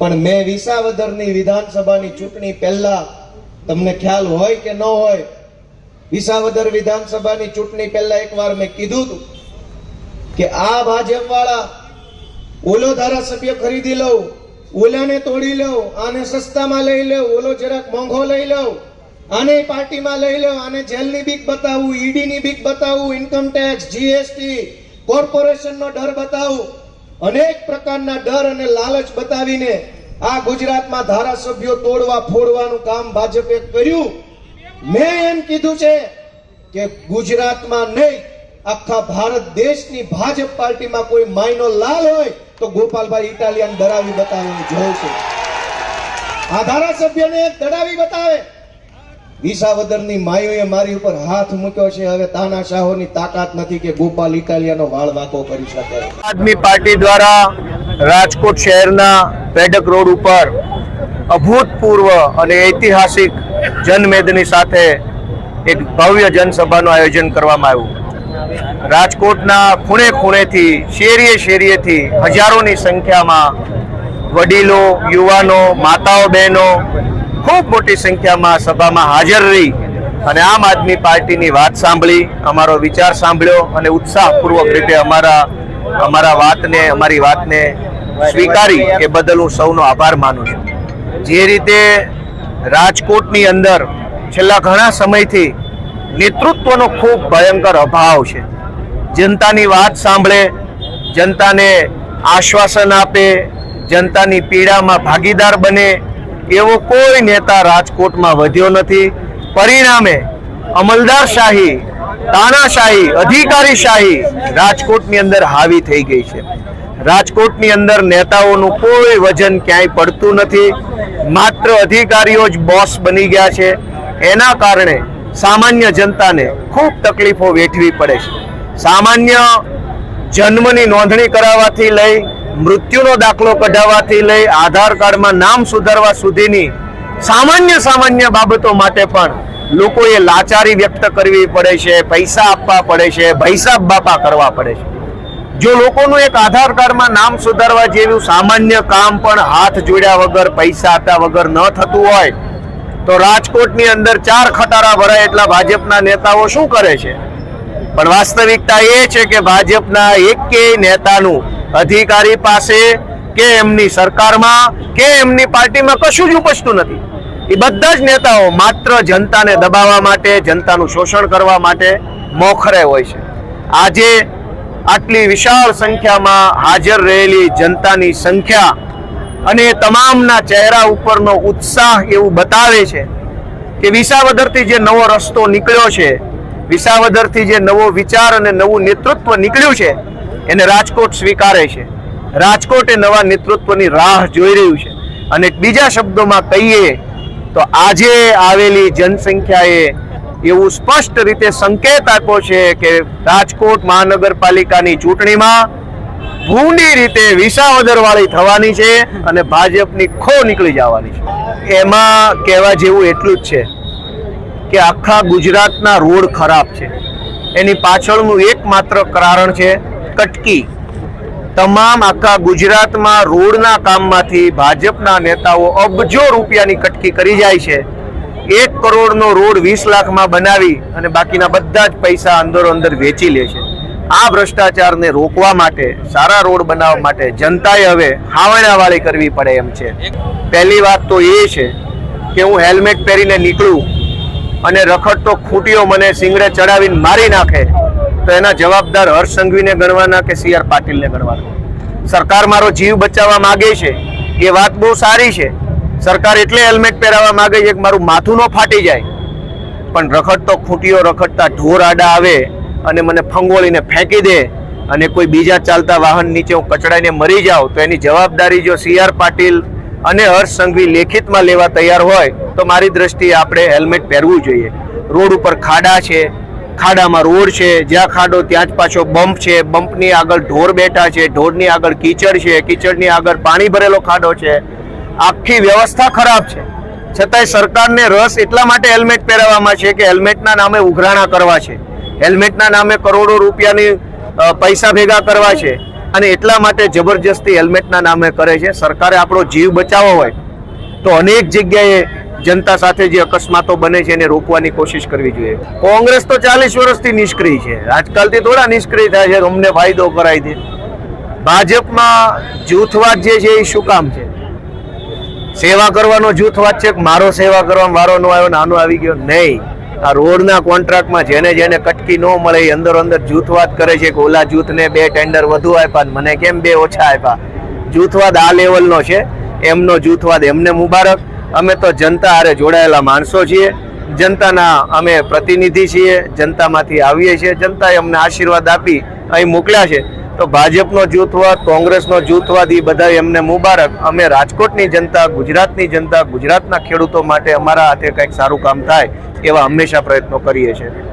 પણ મેં વિસાવદરની વિધાનસભાની ચૂંટણી પહેલા તમને ખ્યાલ હોય કે ન હોય, વિસાવદર વિધાનસભાની ચૂંટણી પહેલા એકવાર મેં કીધું હતું કે આ ભાજપ વાળા ઓલો ધારાસભ્ય ખરીદી લઉં, ઓલાને તોડી લઉં, આને સસ્તામાં લઈ લઉં, ઓલો જરાક મોંઘો લઈ લઉં, આને પાર્ટીમાં લઈ લઉં, આને જેલની બીક બતાવું, ઈડીની બીક બતાવું ઇન્કમ ટેક્સ જીએસટી કોર્પોરેશનનો ડર બતાવું. અનેક પ્રકારના ડર અને લાલચ બતાવીને આ ગુજરાતમાં ધારાસભ્યો તોડવા, ફોડવાનું કામ ભાજપે કર્યું. મેં એમ કીધું છે કે ગુજરાતમાં નહીં, આખા ભારત દેશની ભાજપ પાર્ટીમાં કોઈ માયનો લાલ હોય તો ગોપાલભાઈ ઇટાલિયન ડરાવી બતાવે જોઉં છું. આ ધારાસભ્યને ડરાવી બતાવે. વિસાવદરની માયુએ મારી ઉપર હાથ મૂક્યો છે. હવે તાનાશાહોની તાકાત નથી કે ગોપાલ ઇટાલિયાનો વાળ વાકો કરી શકે. આદમી પાર્ટી દ્વારા રાજકોટ શહેરના પેડક રોડ ઉપર અભૂતપૂર્વ અને ઐતિહાસિક જનમેદની સાથે એક ભવ્ય જનસભાનું આયોજન કરવામાં આવ્યું. રાજકોટના ખૂણે ખૂણેથી, શેરીએ શેરીએથી હજારોની સંખ્યામાં વડીલો, યુવાનો, માતાઓ, બહેનો ખૂબ મોટી સંખ્યામાં સભામાં હાજર રહી અને આમ આદમી પાર્ટીની વાત સાંભળી, અમારો વિચાર સાંભળ્યો અને ઉત્સાહપૂર્વક રીતે અમારા અમારા વાતને, અમારી વાતને સ્વીકારી એ બદલ હું સૌનો આભાર માનું છું. જે રીતે રાજકોટની અંદર છેલ્લા ઘણા સમયથી નેતૃત્વનો ખૂબ ભયંકર અભાવ છે. જનતાની વાત સાંભળે, જનતાને આશ્વાસન આપે, જનતાની પીડામાં ભાગીદાર બને એવો કોઈ નેતા રાજકોટમાં વધ્યો નથી. પરિણામે અમલદારશાહી, તાનાશાહી, અધિકારીશાહી રાજકોટની અંદર હાવી થઈ ગઈ છે. રાજકોટની અંદર નેતાઓનું કોઈ વજન ક્યાંય પડતું નથી. માત્ર અધિકારીઓ જ બોસ બની ગયા છે. એના કારણે સામાન્ય જનતાને ખૂબ તકલીફો વેઠવી પડે છે. સામાન્ય જન્મની નોંધણી કરાવવાથી લઈ મૃત્યુનો દાખલો કઢાવવાથી લઈ આધાર કાર્ડમાં નામ સુધારવા સુધીની સામાન્ય સામાન્ય બાબતો માટે પણ લોકોએ લાચારી વ્યક્ત કરવી પડે છે, પૈસા આપવા પડે છે ભૈસાબ બાપા કરવા પડે છે. જો લોકોનું એક આધાર કાર્ડમાં નામ સુધારવા જેવું સામાન્ય કામ પણ હાથ જોડ્યા વગર, પૈસા આપ્યા વગર ન થતું હોય, તો રાજકોટની અંદર ચાર ખટારા ભરાય એટલા ભાજપના નેતાઓ શું કરે છે? પણ વાસ્તવિકતા એ છે કે ભાજપના એકેય નેતાનું અધિકારી પાસે કે એમની સરકારમાં કે એમની પાર્ટીમાં કશું જ ઉપજતું નથી. એ બધા જ નેતાઓ માત્ર જનતાને દબાવવા માટે, જનતાનું શોષણ કરવા માટે મોખરે હોય છે. આજે આટલી વિશાળ સંખ્યામાં હાજર રહેલી જનતાની સંખ્યા અને તમામના ચહેરા ઉપરનો ઉત્સાહ એવું બતાવે છે કે વિસાવદરથી જે નવો રસ્તો નીકળ્યો છે, વિસાવદરથી જે નવો વિચાર અને નવું નેતૃત્વ નીકળ્યું છે એને રાજકોટ સ્વીકારે છે. રાજકોટ એ નવા નેતૃત્વની રાહ જોઈ રહ્યું છે. અને બીજા શબ્દોમાં કહીએ તો આજે આવેલી જનસંખ્યાએ એવું સ્પષ્ટ રીતે સંકેત આપ્યો છે કે રાજકોટ મહાનગરપાલિકાની ચૂંટણીમાં ભૂંડી રીતે વિસાવદરવાળી થવાની છે અને ભાજપની ખો નીકળી જવાની છે. એમાં કહેવા જેવું એટલું જ છે કે આખા ગુજરાતના રોડ ખરાબ છે. એની પાછળનું એકમાત્ર કારણ છે કટકી. તમામ આખા ગુજરાતમાં રોડના કામમાંથી ભાજપના નેતાઓ અબજો રૂપિયાની કટકી કરી જાય છે. એક કરોડનો રોડ વીસ લાખમાં બનાવી અને બાકીના બધા જ પૈસા અંદરો અંદર વેચી લે છે. આ ભ્રષ્ટાચારને રોકવા માટે, સારા રોડ બનાવવા માટે જનતાએ હવે હાવણાવાળી કરવી પડે એમ છે. પહેલી વાત તો એ છે કે હું હેલ્મેટ પહેરીને નીકળું અને રખડતો ખૂટીઓ મને સિંગડે ચડાવીને મારી નાખે. તો એના જવાબદાર હર્ષ સંઘવીને ગણવાના કે સી આર પાટીલને ગણવાના? સરકાર મારો જીવ બચાવવા માગે છે, એ વાત બહુ સારી છે. સરકાર એટલે હેલ્મેટ પહેરાવવા માગે છે કે મારું માથું ન ફાટી જાય. પણ રખડતો ખૂંટીઓ રખડતા ઢોર આડા આવે અને મને ફંગોળીને ફેંકી દે અને કોઈ બીજા ચાલતા વાહન નીચે હું કચડાઈને મરી જાઉં, તો એની જવાબદારી જો સી આર પાટીલ અને હર્ષ સંઘવી લેખિતમાં લેવા તૈયાર હોય, તો મારી દ્રષ્ટિએ આપણે હેલ્મેટ પહેરવું જોઈએ. રોડ ઉપર ખાડા છે ખાડામાં રોડ છે, જ્યાં ખાડો ત્યાં જ પાછો બમ્પ છે. બમ્પની આગળ ઢોર બેઠા છે, ઢોરની આગળ કીચડ છે, કીચડની આગળ પાણી ભરેલો ખાડો છે. આખી વ્યવસ્થા ખરાબ છે. છતાંય સરકારને રસ એટલા માટે હેલ્મેટ પહેરાવવામાં છે કે હેલ્મેટના નામે ઉઘરાણા કરવા છે. હેલ્મેટના નામે કરોડો રૂપિયાની પૈસા ભેગા કરવા છે. અને એટલા માટે જબરજસ્તી હેલ્મેટના નામે કરે છે. સરકારે આપણો જીવ બચાવવો હોય તો અનેક જગ્યાએ જનતા સાથે જે અકસ્માતો બને છે એને રોકવાની કોશિશ કરવી જોઈએ. કોંગ્રેસ તો ચાલીસ વર્ષથી નિષ્ક્રિય છે. આજકાલથી થોડા નિષ્ક્રિય થાય છે, અમને ફાયદો કરાય છે. ભાજપમાં જૂથવાદ જે છે એ શું કામ છે? સેવા કરવાનો જૂથવાદ છે મારો સેવા કરવાનો વારો ન આવ્યો, નાનો આવી ગયો? નહીં. આ રોડના કોન્ટ્રાક્ટમાં જેને જેને કટકી ન મળે એ અંદર અંદર જૂથવાદ કરે છે કે ઓલા જૂથને બે ટેન્ડર વધુ આપ્યા મને કેમ બે ઓછા આપ્યા? જૂથવાદ આ લેવલનો છે. એમનો જૂથવાદ એમને મુબારક. અમે તો જનતા હારે જોડાયેલા માણસો છીએ. જનતાના અમે પ્રતિનિધિ છીએ. જનતામાંથી આવીએ છીએ. જનતાએ અમને આશીર્વાદ આપી અહીં મોકલ્યા છે. તો ભાજપનો જૂથવાદ કોંગ્રેસનો જૂથવાદ એ બધા એમને મુબારક. અમે રાજકોટની જનતા, ગુજરાતની જનતા, ગુજરાતના ખેડૂતો માટે અમારા હાથે કંઈક સારું કામ થાય એવા હંમેશા પ્રયત્નો કરીએ છીએ.